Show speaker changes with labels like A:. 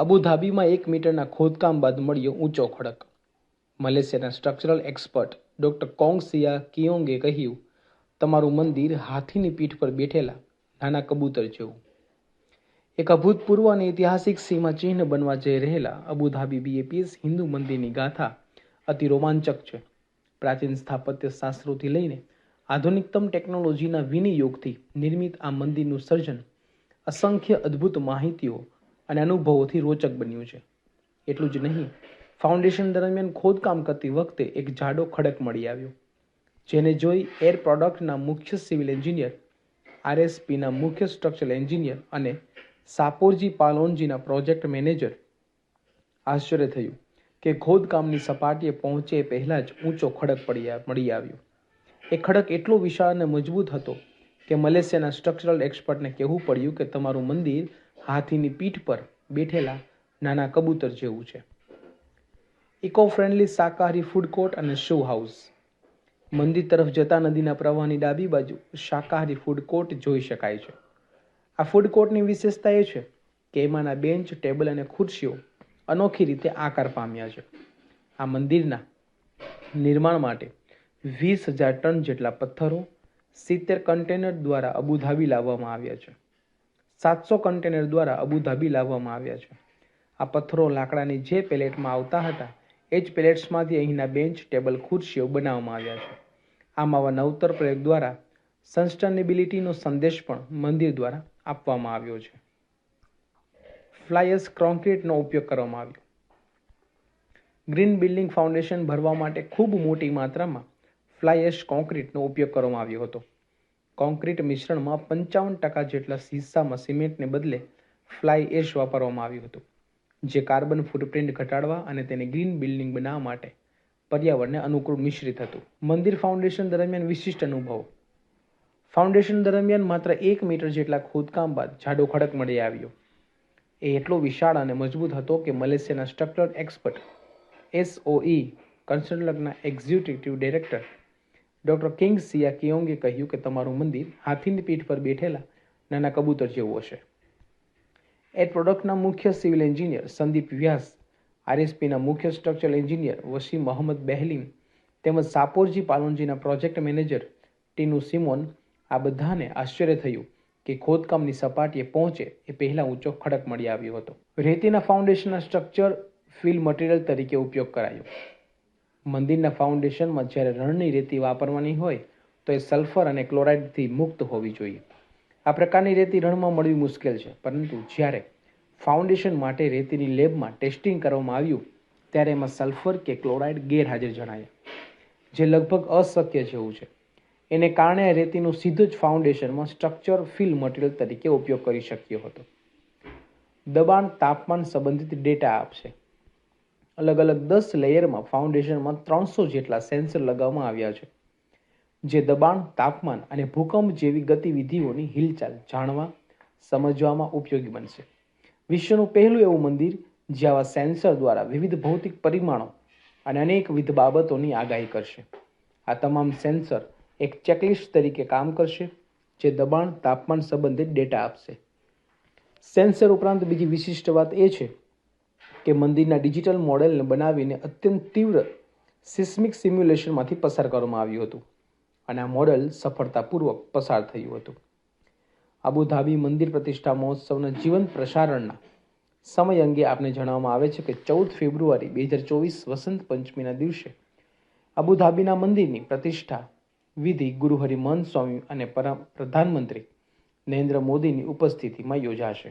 A: અબુધાબીમાં એક મીટરના ખોદકામ બાદ મળ્યો ઊંચો ખડક. મલેશિયાના structural expert doctor Kong Sia કિયોંગે કહ્યું, તમારું મંદિર હાથીની પીઠ પર બેઠેલા નાના કબૂતર જેવું. એક અભૂતપૂર્વ અને ઐતિહાસિક સીમા ચિહ્ન બનવા જઈ રહેલા અબુધાબી બીએપીએસ હિન્દુ મંદિરની ગાથા અતિ રોમાંચક છે. પ્રાચીન સ્થાપત્ય શાસ્ત્રોથી લઈને આધુનિકતમ ટેકનોલોજીના વિનિયોગથી નિર્મિત આ મંદિરનું સર્જન અસંખ્ય અદ્ભુત માહિતીઓ અને અનુભવોથી રોચક બન્યું છે. એટલું જ નહીં, ફાઉન્ડેશન દરમિયાન ખોદકામ કરતી વખતે એક જાડો ખડક મળી આવ્યો, જેને જોઈ એર પ્રોડક્ટના મુખ્ય સિવિલ એન્જિનિયર, આરએસપીના મુખ્ય સ્ટ્રક્ચરલ એન્જિનિયર અને સાપોરજી પાલોનજીના પ્રોજેક્ટ મેનેજર. આશ્ચર્ય થયું કે ખોદકામની સપાટીએ પહોંચે પહેલાં જ ઊંચો ખડક પડી મળી આવ્યો. એ ખડક એટલો વિશાળ અને મજબૂત હતો કે મલેશિયાના સ્ટ્રક્ચરલ એક્સપર્ટને કહેવું પડ્યું કે તમારું મંદિર હાથીની પીઠ પર બેઠેલા નાના કબૂતર જેવું છે. ઇકો ફ્રેન્ડલી શાકાહારી ફૂડ કોર્ટ અને શો હાઉસ મંદિર તરફ જતા નદીના પ્રવાહની ડાબી બાજુ શાકાહારી ફૂડ કોર્ટ જોઈ શકાય છે. આ ફૂડ કોર્ટની વિશેષતા એ છે કે એમાંના બેન્ચ ટેબલ અને ખુરશીઓ અનોખી રીતે આકાર પામ્યા છે. આ મંદિરના નિર્માણ માટે વીસ હજાર ટન જેટલા પથ્થરો સિત્તેર કન્ટેનર દ્વારા અબુધાબી લાવવામાં આવ્યા છે. સાતસો કન્ટેનર દ્વારા અબુધાબી લાવવામાં આવ્યા છે. આ પથ્થરો લાકડાની જે પેલેટમાં આવતા હતા, એ જ પેલેટ્સમાંથી અહીંના બેન્ચ, ટેબલ, ખુરશીઓ બનાવવામાં આવ્યા છે. આમાં આવા નવતર પ્રયોગ દ્વારા સસ્ટેનેબિલિટીનો સંદેશ પણ મંદિર દ્વારા આપવામાં આવ્યો છે. ફ્લાયર્સ કોન્ક્રીટનો ઉપયોગ કરવામાં આવ્યો. ગ્રીન બિલ્ડિંગ ફાઉન્ડેશન ભરવા માટે ખૂબ મોટી માત્રામાં ફ્લાય એશ કોન્ક્રીટનો ઉપયોગ કરવામાં આવ્યો હતો. કોન્ક્રીટ મિશ્રણમાં પંચાવન ટકા જેટલા હિસ્સામાં સિમેન્ટને બદલે ફ્લાય એશ વાપરવામાં આવ્યું હતું, જે કાર્બન ફૂટપ્રિન્ટ ઘટાડવા અને તેને ગ્રીન બિલ્ડિંગ બનાવવા માટે પર્યાવરણને અનુકૂળ મિશ્રિત હતું. મંદિર ફાઉન્ડેશન દરમિયાન વિશિષ્ટ અનુભવો. ફાઉન્ડેશન દરમિયાન માત્ર એક મીટર જેટલા ખોદકામ બાદ જાડો ખડક મળી આવ્યો. એ એટલો વિશાળ અને મજબૂત હતો કે મલેશિયાના structural expert SOE કન્સલ્ટન્ટના executive director doctor King Sia કિયોંગે કહ્યું કે તમારું મંદિર હાથીની પીઠ પર બેઠેલા નાના કબૂતર જેવું હશે. એર પ્રોડક્ટના મુખ્ય સિવિલ એન્જિનિયર સંદીપ વ્યાસ, આરએસપીના મુખ્ય સ્ટ્રક્ચરલ એન્જિનિયર વસીમ મોહમ્મદ બેહલીમ તેમજ સાપોરજી પાલોનજીના પ્રોજેક્ટ મેનેજર ટીનુ સિમોન આ બધાને આશ્ચર્ય થયું કે ખોદકામની સપાટીએ પહોંચે એ પહેલાં ઊંચો ખડક મળી આવ્યો હતો. રેતીના ફાઉન્ડેશનના સ્ટ્રક્ચર ફિલ મટીરિયલ તરીકે ઉપયોગ કરાયો. મંદિરના ફાઉન્ડેશનમાં જ્યારે રણની રેતી વાપરવાની હોય, તો એ સલ્ફર અને ક્લોરાઇડથી મુક્ત હોવી જોઈએ. આ પ્રકારની રેતી રણમાં મળવી મુશ્કેલ છે, પરંતુ જ્યારે ફાઉન્ડેશન માટે રેતીની લેબમાં ટેસ્ટિંગ કરવામાં આવ્યું, ત્યારે એમાં સલ્ફર કે ક્લોરાઇડ ગેરહાજર જણાયા. જે લગભગ અશક્ય જેવું છે. એને કારણે સીધું સીધો જ ફાઉન્ડેશનમાં સ્ટ્રક્ચર ફિલ મટીરિયલ તરીકે ઉપયોગ કરી શક્યો હતો. દબાણ તાપમાન સંબંધિત ડેટા આપશે. અલગ અલગ દસ લેયરમાં ફાઉન્ડેશનમાં ત્રણસો જેટલા સેન્સર લગાવવામાં આવ્યા છે, જે દબાણ, તાપમાન અને ભૂકંપ જેવી ગતિવિધિઓની હિલચાલ જાણવા, સમજવામાં ઉપયોગી બનશે. વિશ્વનું પહેલું એવું મંદિર, જે આવા સેન્સર દ્વારા વિવિધ ભૌતિક પરિમાણો અને અનેકવિધ બાબતોની આગાહી કરશે. આ તમામ સેન્સર એક ચેકલિસ્ટ તરીકે કામ કરશે, જે દબાણ, તાપમાન સંબંધિત ડેટા આપશે. સેન્સર ઉપરાંત બીજી વિશિષ્ટ વાત એ છે કે મંદિરના ડિજિટલ મોડેલને બનાવીને અત્યંત તીવ્ર સિસ્મિક સિમ્યુલેશનમાંથી પસાર કરવામાં આવ્યું હતું. અને આ મોડેલ સફળતાપૂર્વક પસાર થયું હતું. આબુધાબી મંદિર પ્રતિષ્ઠા મહોત્સવના જીવંત પ્રસારણના સમય અંગે આપને જણાવવામાં આવે છે કે ચૌદ ફેબ્રુઆરી બે હજાર ચોવીસ વસંત પંચમીના દિવસે અબુધાબીના મંદિરની પ્રતિષ્ઠા વિધિ ગુરુ હરિમહંત સ્વામી અને પ્રધાનમંત્રી નરેન્દ્ર મોદીની ઉપસ્થિતિમાં યોજાશે.